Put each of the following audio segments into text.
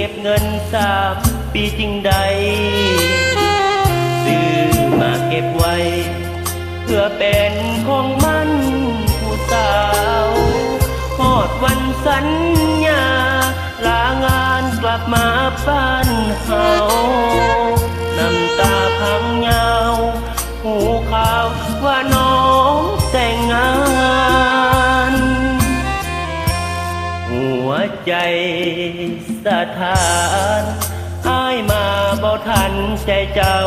ก็บเงินสามปีจริงใด ซื้อมาเก็บไว้ เพื่อเป็นของมันผู้สาวหอดวันสัญญา ลางานกลับมาบ้านเฮาน้ำตาพังยาว หัวใจสะท้านอายมาบ่ทันใจเจ้า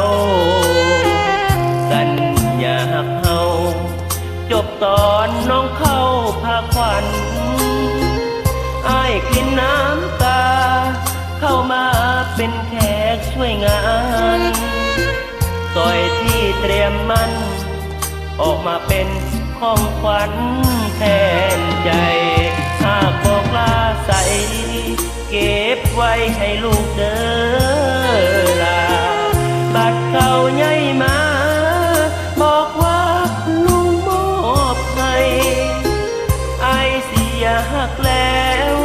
สัญญากเฮาจบตอนน้องเข้าพาควันอายกินน้ำตา เข้ามาเป็นแขกช่วยงานซอยที่เตรียมมัน ออกมาเป็นของขวัญแทน ไว้ให้ลูกเด้อลาบัดเขาใหญ่มา บอกว่าลุงมอบให้ไอเสียหักแล้ว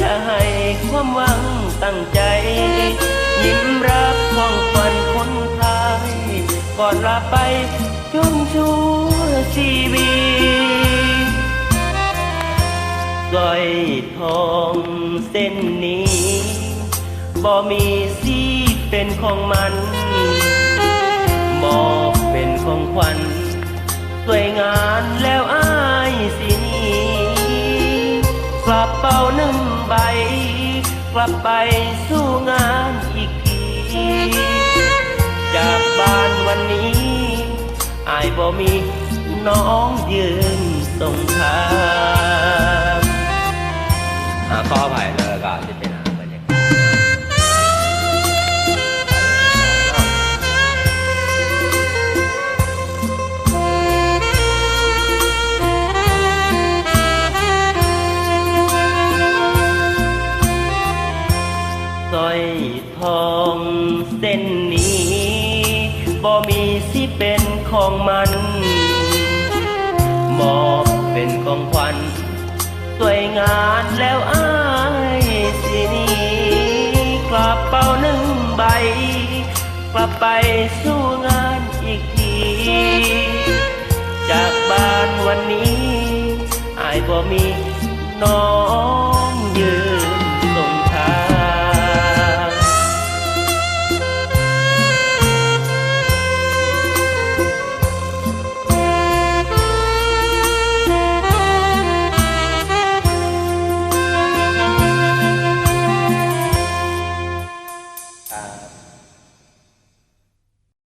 จะให้ความหวังตั้งใจ ยิ้มรับของขวัญคนไทยก่อนลาไปจนชั่วชี อยทองเส้นนี้บ่มีสีเป็นของมันมอบเป็นของขวัญสวยงานแล้วอายสินีกลับเป่าหนึ่งใบ กลับไปสู้งานอีกที จากบ้านวันนี้อายบ่มีน้องยืนส่งทาง อะขออภัยเลยก็จะเป็นอาบรรยากาศสร้อยทองเส้นนี้บ่มีสิเป็นของมันมอบเป็นของขวัญสวยงานแล้วอา เป่าหนึ่งใบ กลับไปสู้งานอีกที จากบ้านวันนี้อายบ่มีน้อง